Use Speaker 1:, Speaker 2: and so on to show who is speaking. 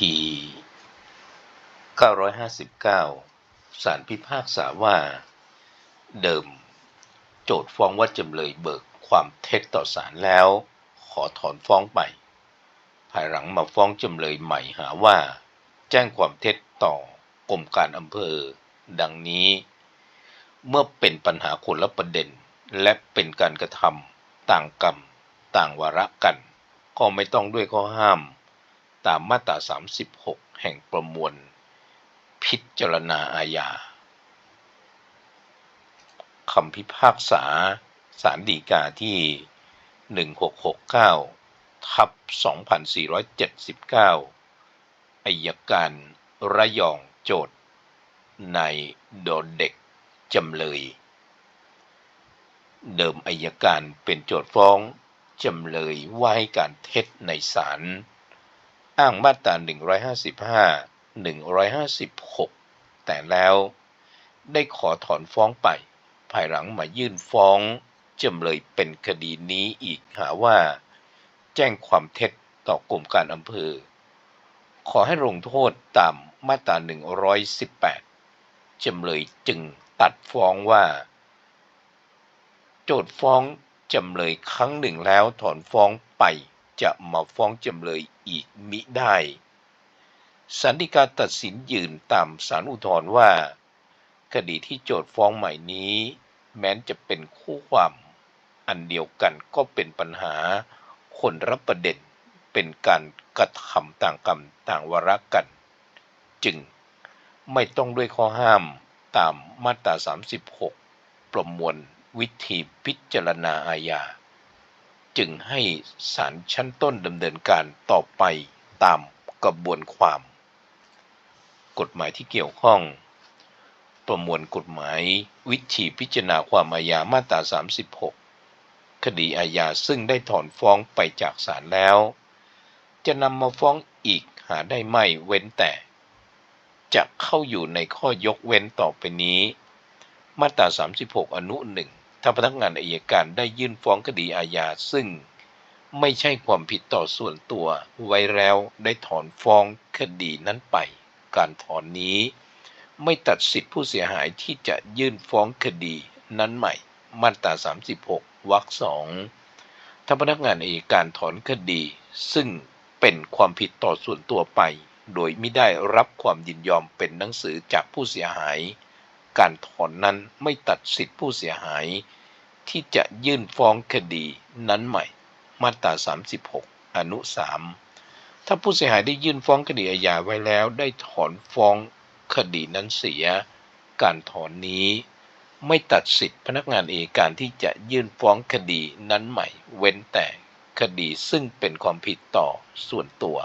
Speaker 1: ที่959 ศาลพิพากษาว่า เดิม โจทฟ้องว่าจำเลยเบิกความเท็จต่อศาลแล้ว ขอถอนฟ้องไป ภายหลังมาฟ้องจำเลยใหม่หาว่า แจ้งความเท็จต่อกรมการอำเภอ ดังนี้ เมื่อเป็นปัญหาคนละประเด็น และเป็นการกระทำต่างกรรม ต่างวาระกัน ก็ไม่ต้องด้วยข้อห้าม ตามมาตรา 36 แห่งประมวล พิจารณาอาญาคำพิพากษาศาลฎีกาที่ 1669 ทับ 2479อายการระยองโจทย์นายโดเด็กจำเลย เดิมอายการเป็นโจทย์ฟ้อง จำเลยว่าให้การเท็จในศาล อ้างมาตรา 155 156 แต่แล้วได้ขอถอนฟ้องไป ภายหลังมายื่นฟ้องจำเลยเป็นคดีนี้อีกหาว่า แจ้งความเท็จต่อกรมการอำเภอ ขอให้ลงโทษตามมาตรา 118 จำเลยจึงตัดฟ้องว่า โจทย์ฟ้องจำเลยครั้งหนึ่งแล้วถอนฟ้องไป จะมาฟ้องจำเลยอีกมิได้สันติกาตัดสินยืนตามสารอุทธรณ์ว่า คดีที่โจทฟ้องใหม่นี้ แม้นจะเป็นคู่ความ อันเดียวกันก็เป็นปัญหา คนรับประเด็นเป็นการกระทำต่างกรรมต่างวาระกัน จึงไม่ต้องด้วยข้อห้ามตามมาตรา 36 ประมวลวิธีพิจารณาอาญา จึงให้ศาลชั้นต้นดำเนินการต่อไปตามกระบวนความ กฎหมายที่เกี่ยวข้อง ประมวลกฎหมายวิธีพิจารณาความอาญามาตรา 36 คดีอาญาซึ่งได้ถอนฟ้องไปจากศาลแล้ว จะนำมาฟ้องอีกหาได้ไม่เว้นแต่ จะเข้าอยู่ในข้อยกเว้นต่อไปนี้ มาตรา 36 อนุหนึ่ง ถ้าพนักงานอายการได้ยื่นฟ้องคดีอาญาซึ่งไม่ใช่ความผิดต่อส่วนตัว ไว้แล้วได้ถอนฟ้องคดีนั้นไป การถอนนี้ ไม่ตัดสิทธิผู้เสียหายที่จะยื่นฟ้องคดีนั้นใหม่ มาตรา 36 วรรคสองถ้าพนักงานอายการถอนคดี ซึ่งเป็นความผิดต่อส่วนตัวไป โดยไม่ได้รับความยินยอมเป็นหนังสือจากผู้เสียหาย การถอนนั้นไม่ตัดสิทธิผู้เสียหาย ที่จะยื่นฟ้องคดีนั้นใหม่ มาตรา 36 อนุ 3 ถ้าผู้เสียหายได้ยื่นฟ้องคดีอาญาไว้แล้ว ได้ถอนฟ้องคดีนั้นเสีย การถอนนี้ ไม่ตัดสิทธิพนักงานเอกการที่จะยื่นฟ้องคดีนั้นใหม่ เว้นแต่คดีซึ่งเป็นความผิดต่อส่วนตัว